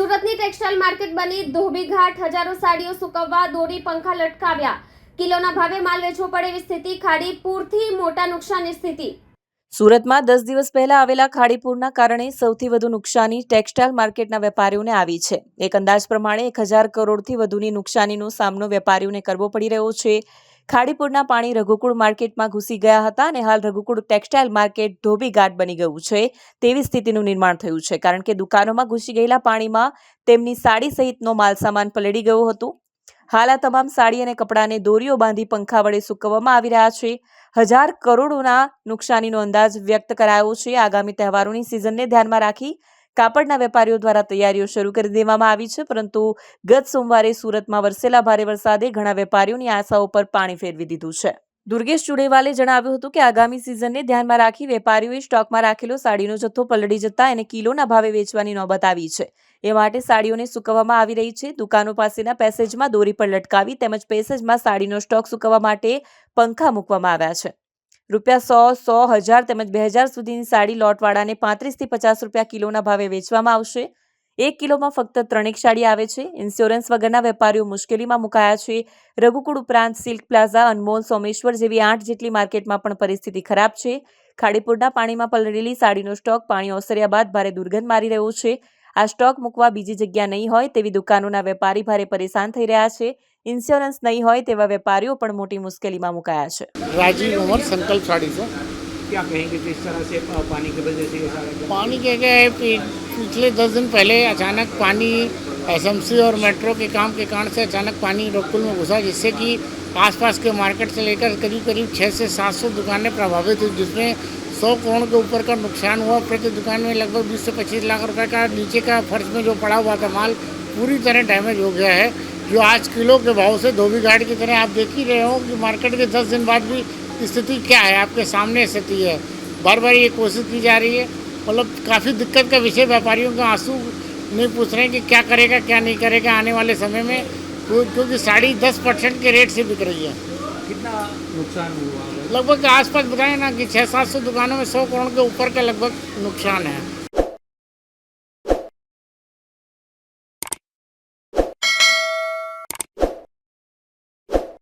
સુરતની textile market બની ધોબી ઘાટ. હજારો સાડીઓ સુકવવા દોરી પંખા લટકાવ્યા. કિલોના ભાવે માલ વેચવો પડે એવી સ્થિતિ. ખાડી પૂરથી મોટા નુકસાનની સ્થિતિ. સુરતમાં દસ દિવસ પહેલા આવેલા ખાડીપુરના કારણે સૌથી વધુ નુકસાની ટેક્સટાઇલ માર્કેટના વેપારીઓને આવી છે. એક અંદાજ પ્રમાણે એક હજાર કરોડથી વધુની નુકસાનીનો સામનો વેપારીઓને કરવો પડી રહ્યો છે. ખાડીપુરના પાણી રઘુકુળ માર્કેટમાં ઘૂસી ગયા હતા અને હાલ રઘુકુળ ટેક્સટાઇલ માર્કેટ ધોબી ઘાટ બની ગયું છે. તેવી સ્થિતિનું નિર્માણ થયું છે કારણ કે દુકાનોમાં ઘૂસી ગયેલા પાણીમાં તેમની સાડી સહિતનો માલસામાન પલળી ગયો હતો. હાલ આ તમામ સાડી અને કપડાને દોરીઓ બાંધી પંખા વડે સૂકવવામાં આવી રહ્યા છે. હજાર કરોડોના નુકસાનીનો અંદાજ વ્યક્ત કરાયો છે. આગામી તહેવારોની સિઝનને ધ્યાનમાં રાખી કાપડના વેપારીઓ દ્વારા તૈયારીઓ શરૂ કરી દેવામાં આવી છે, પરંતુ ગત સોમવારે સુરતમાં વરસેલા ભારે વરસાદે ઘણા વેપારીઓની આશાઓ પર પાણી ફેરવી દીધું છે. દુર્ગેશ ચુડેવાલે જણાવ્યું હતું કે આગામી સિઝનને ધ્યાનમાં રાખી વેપારીઓએ સ્ટોકમાં રાખેલો સાડીનો જથ્થો પલળી જતા એને કિલોના ભાવે વેચવાની નોબત આવી છે. એ માટે સાડીઓને સૂકવવામાં આવી રહી છે. દુકાનો પાસેના પેસેજમાં દોરી પર લટકાવી તેમજ પેસેજમાં સાડીનો સ્ટોક સૂકવવા માટે પંખા મૂકવામાં આવ્યા છે. રૂપિયા સો સો હજાર તેમજ બે હજાર સુધીની સાડી લોટવાળાને પાંત્રીસથી પચાસ રૂપિયા કિલોના ભાવે વેચવામાં આવશે. એક કિલોમાં ફક્ત ત્રણેક સાડી આવે છે. ઇન્સ્યોરન્સ વગરના વેપારીઓ મુશ્કેલીમાં મુકાયા છે. રઘુકુળ ઉપરાંત સિલ્ક પ્લાઝા, અનમોલ, સોમેશ્વર જેવી આઠ જેટલી માર્કેટમાં પણ પરિસ્થિતિ ખરાબ છે. ખાડીપુરના પાણીમાં પલળેલી સાડીનો સ્ટોક પાણી ઓસર્યા બાદ ભારે દુર્ગંધ મારી રહ્યો છે. આ સ્ટોક મૂકવા બીજી જગ્યા નહીં હોય તેવી દુકાનોના વેપારી ભારે પરેશાન થઈ રહ્યા છે ઇન્સ્યોરન્સ નહીં હોય તેવા વેપારીઓ પણ મોટી મુશ્કેલીમાં મુકાયા છે राजीव उमर संकल्प साड़ी से क्या कहेंगे किस तरह से अ, पानी की वजह से ये सारा क्या पानी क्या क्या है पि- पिछले दस दिन पहले अचानक पानी एसएमसी और मेट्रो के काम के कारण से अचानक पानी रोकुल में घुसा जिससे कि आसपास के मार्केट से लेकर करीब करीब छः से सात सौ दुकानें प्रभावित हुई जिसमें सौ करोड़ के ऊपर का नुकसान हुआ। प्रति दुकान में लगभग बीस से पच्चीस लाख रुपए का नीचे का फर्श में जो पड़ा हुआ था माल पूरी तरह डैमेज हो गया है। जो आज किलो के भाव से धोबी घाट की तरह आप देख ही रहे हो कि मार्केट के दस दिन बाद भी स्थिति क्या है? आपके सामने स्थिति है। बार बार ये कोशिश की जा रही है। मतलब काफ़ी दिक्कत का विषय व्यापारियों का आँसू नहीं पूछ रहे हैं कि क्या करेगा, क्या नहीं करेगा आने वाले समय में। क्योंकि साड़ी दस परसेंट के रेट से बिक रही है। कितना नुकसान हुआ है लगभग आसपास बताए ना कि छः सात सौ दुकानों में सौ करोड़ के ऊपर का लगभग नुकसान है